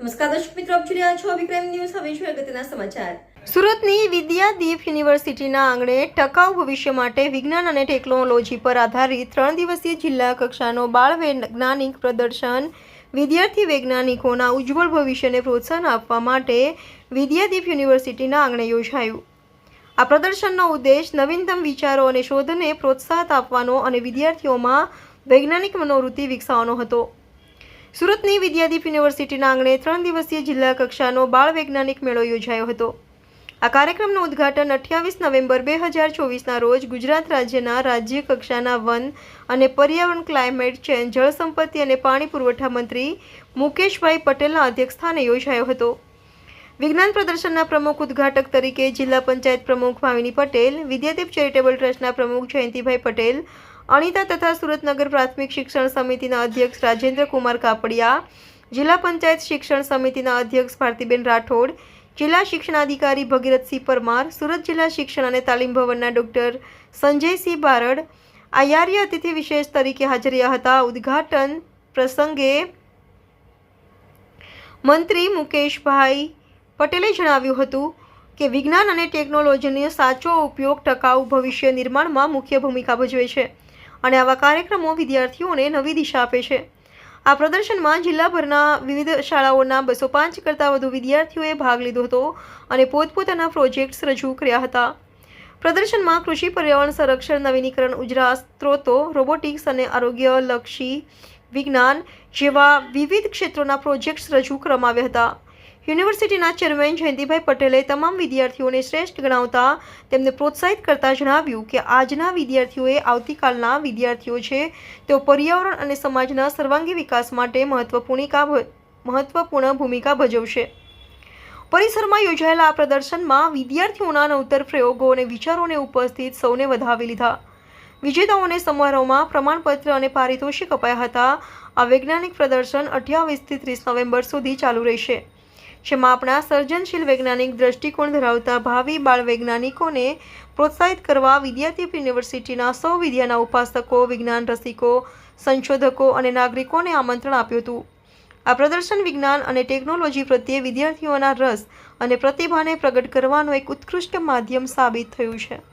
નમસ્કાર દર્શક મિત્રો, આપ જોઈ રહ્યા છો વિક્રમ ન્યૂઝ. હવે જોઈએ અગત્યના સમાચાર. સુરતની વિદ્યાદીપ યુનિવર્સિટીના આંગણે ટકાઉ ભવિષ્ય માટે વિજ્ઞાન અને ટેકનોલોજી પર આધારિત ત્રણ દિવસીય જિલ્લા કક્ષાનો બાળ વૈજ્ઞાનિક પ્રદર્શન વિદ્યાર્થી વૈજ્ઞાનિકોના ઉજ્જવળ ભવિષ્યને પ્રોત્સાહન આપવા માટે વિદ્યાદીપ યુનિવર્સિટીના આંગણે યોજાયું. આ પ્રદર્શનનો ઉદ્દેશ નવીનતમ વિચારો અને શોધને પ્રોત્સાહન આપવાનો અને વિદ્યાર્થીઓમાં વૈજ્ઞાનિક મનોવૃત્તિ વિકસાવવાનો હતો. સુરતની વિદ્યાદીપ યુનિવર્સિટીના આંગણે ત્રણ દિવસીય જિલ્લા કક્ષાનો બાળ વૈજ્ઞાનિક મેળો યોજાયો હતો. આ કાર્યક્રમનું ઉદ્ઘાટન અઠ્યાવીસ નવેમ્બર બે હજાર ચોવીસના રોજ ગુજરાત રાજ્યના રાજ્ય કક્ષાના વન અને પર્યાવરણ ક્લાઇમેટ ચેન્જ જળ સંપત્તિ અને પાણી પુરવઠા મંત્રી મુકેશભાઈ પટેલના અધ્યક્ષસ્થાને યોજાયો હતો. વિજ્ઞાન પ્રદર્શનના પ્રમુખ ઉદ્ઘાટક તરીકે જિલ્લા પંચાયત પ્રમુખ ભાવિની પટેલ, વિદ્યાદીપ ચેરિટેબલ ટ્રસ્ટના પ્રમુખ જયંતિભાઈ પટેલ, અણિતા તથા સુરતનગર પ્રાથમિક શિક્ષણ સમિતિના અધ્યક્ષ રાજેન્દ્ર કુમાર કાપડિયા, જિલ્લા પંચાયત શિક્ષણ સમિતિના અધ્યક્ષ ભારતીબેન રાઠોડ, જિલ્લા શિક્ષણાધિકારી ભગીરથસિંહ પરમાર, સુરત જિલ્લા શિક્ષણ અને તાલીમ ભવનના ડૉક્ટર સંજયસિંહ બારડ, આયાર્ય અતિથિ વિશેષ તરીકે હાજર હતા. ઉદ્ઘાટન પ્રસંગે મંત્રી મુકેશભાઈ પટેલે જણાવ્યું હતું કે વિજ્ઞાન અને ટેકનોલોજીનો સાચો ઉપયોગ ટકાઉ ભવિષ્ય નિર્માણમાં મુખ્ય ભૂમિકા ભજવે છે અને આવા કાર્યક્રમો વિદ્યાર્થીઓને નવી દિશા આપે છે. આ પ્રદર્શનમાં જિલ્લાભરના વિવિધ શાળાઓના બસો પાંચ કરતાં વધુ વિદ્યાર્થીઓએ ભાગ લીધો હતો અને પોતપોતાના પ્રોજેક્ટ્સ રજૂ કર્યા હતા. પ્રદર્શનમાં કૃષિ, પર્યાવરણ સંરક્ષણ, નવીનીકરણ, ઉજરા, સ્ત્રોતો, રોબોટિક્સ અને આરોગ્યલક્ષી વિજ્ઞાન જેવા વિવિધ ક્ષેત્રોના પ્રોજેક્ટ્સ રજૂ કરવામાં આવ્યા હતા. યુનિવર્સિટીના ચેરમેન જયંતિભાઈ પટેલે તમામ વિદ્યાર્થીઓને શ્રેષ્ઠ ગણાવતા તેમને પ્રોત્સાહિત કરતા જણાવ્યું કે આજના વિદ્યાર્થીઓએ આવતીકાલના વિદ્યાર્થીઓ છે તેઓ પર્યાવરણ અને સમાજના સર્વાંગી વિકાસ માટે મહત્વપૂર્ણિકા ભ- મહત્વપૂર્ણ ભૂમિકા ભજવશે. પરિસરમાં યોજાયેલા આ પ્રદર્શનમાં વિદ્યાર્થીઓના નવતર પ્રયોગો અને વિચારોને ઉપસ્થિત સૌને વધાવી લીધા. વિજેતાઓને સમારોહમાં પ્રમાણપત્ર અને પારિતોષિક અપાયા હતા. આ વૈજ્ઞાનિક પ્રદર્શન અઠ્યાવીસથી ત્રીસ નવેમ્બર સુધી ચાલુ રહેશે. જેમાં આપણા સર્જનશીલ વૈજ્ઞાનિક દ્રષ્ટિકોણ ધરાવતા ભાવિ બાળ વૈજ્ઞાનિકોને પ્રોત્સાહિત કરવા વિદ્યાર્થી યુનિવર્સિટીના સૌ વિદ્યાના ઉપાસકો, વિજ્ઞાન રસિકો, સંશોધકો અને નાગરિકોને આમંત્રણ આપ્યું હતું. આ પ્રદર્શન વિજ્ઞાન અને ટેકનોલોજી પ્રત્યે વિદ્યાર્થીઓના રસ અને પ્રતિભાને પ્રગટ કરવાનું એક ઉત્કૃષ્ટ માધ્યમ સાબિત થયું છે.